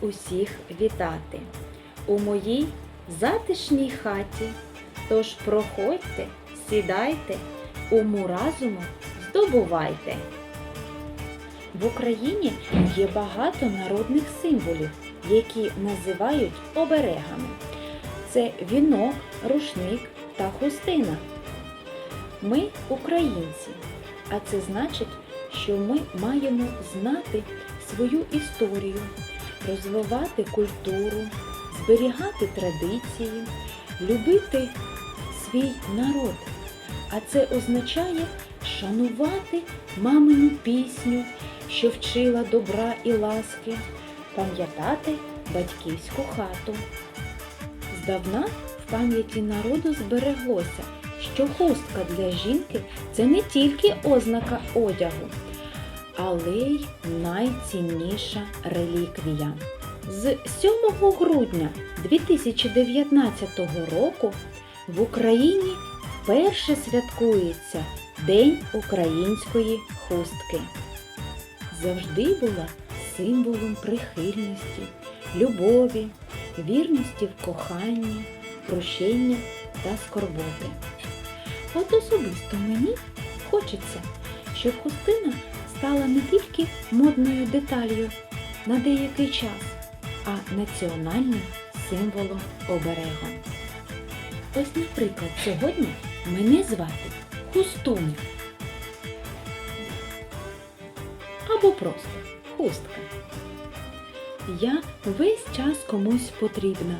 усіх вітати у моїй затишній хаті. Тож проходьте, сідайте, уму разуму здобувайте. В Україні є багато народних символів, які називають оберегами. Це вінок, рушник та хустина. Ми українці, а це значить, що ми маємо знати свою історію, розвивати культуру, зберігати традиції, любити свій народ. А це означає шанувати мамину пісню, що вчила добра і ласки, пам'ятати батьківську хату. Здавна в пам'яті народу збереглося, що хустка для жінки це не тільки ознака одягу, але й найцінніша реліквія. З 7 грудня 2019 року в Україні вперше святкується День української хустки. Завжди була символом прихильності, любові, вірності в коханні, прощення та скорботи. От особисто мені хочеться, щоб хустина стала не тільки модною деталлю на деякий час, а національним символом оберегом. Ось, наприклад, сьогодні мене звати Хустуня. Або просто хустка. Я весь час комусь потрібна.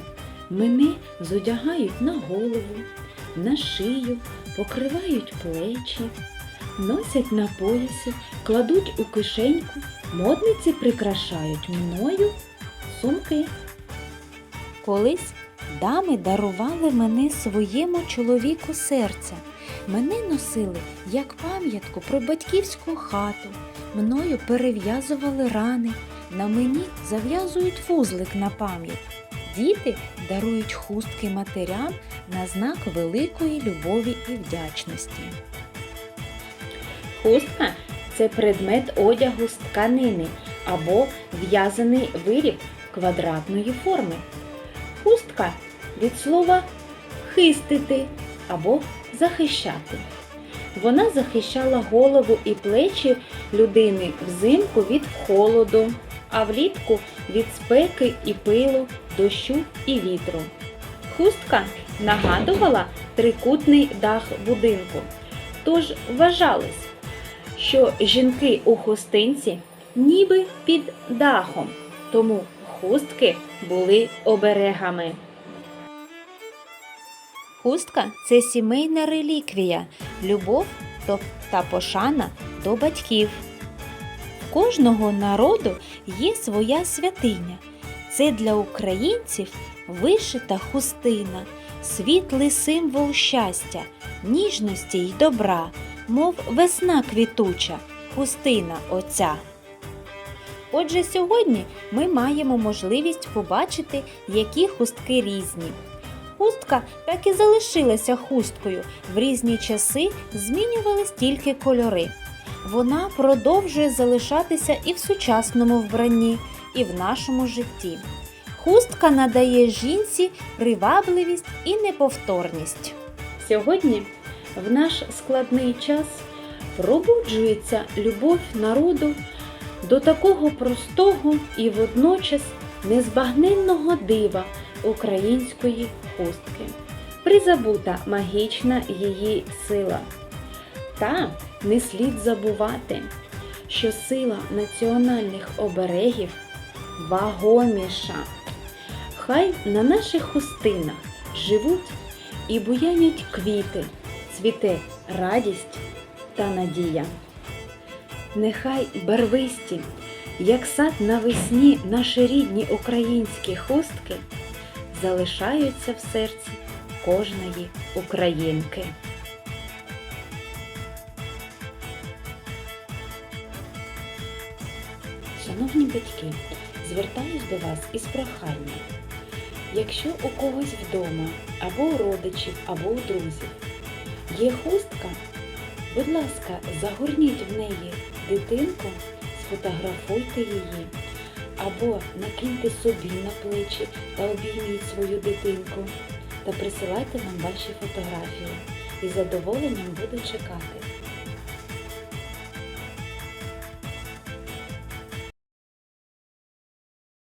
Мене зодягають на голову, на шию, покривають плечі, носять на поясі, кладуть у кишеньку, модниці прикрашають мною сумки. Колись дами дарували мене своєму чоловіку серця. Мене носили як пам'ятку про батьківську хату. Мною перев'язували рани, на мені зав'язують вузлик на пам'ять. Діти дарують хустки матерям на знак великої любові і вдячності. Хустка це предмет одягу з тканини або в'язаний виріб квадратної форми. Хустка від слова хистити або захищати. Вона захищала голову і плечі людини взимку від холоду, а влітку від спеки і пилу, дощу і вітру. Хустка нагадувала трикутний дах будинку. Тож вважалось, що жінки у хустинці ніби під дахом, тому хустки були оберегами. Хустка це сімейна реліквія, любов та пошана до батьків. Кожного народу є своя святиня. Це для українців вишита хустина, світлий символ щастя, ніжності й добра, мов весна квітуча, хустина оця. Отже, сьогодні ми маємо можливість побачити, які хустки різні. Хустка так і залишилася хусткою. В різні часи змінювались тільки кольори. Вона продовжує залишатися і в сучасному вбранні, і в нашому житті. Хустка надає жінці привабливість і неповторність. Сьогодні, в наш складний час, пробуджується любов народу до такого простого і водночас незбагненного дива української хустки. Призабута магічна її сила. Та не слід забувати, що сила національних оберегів вагоміша. Хай на наших хустинах живуть і буянять квіти, цвіте радість та надія. Нехай барвисті, як сад навесні наші рідні українські хустки залишаються в серці кожної українки. Шановні батьки, звертаюсь до вас із проханням. Якщо у когось вдома, або у родичів, або у друзів є хустка, будь ласка, загорніть в неї дитинку, сфотографуйте її, або накиньте собі на плечі та обійміть свою дитинку та присилайте нам ваші фотографії. І задоволенням буду чекати.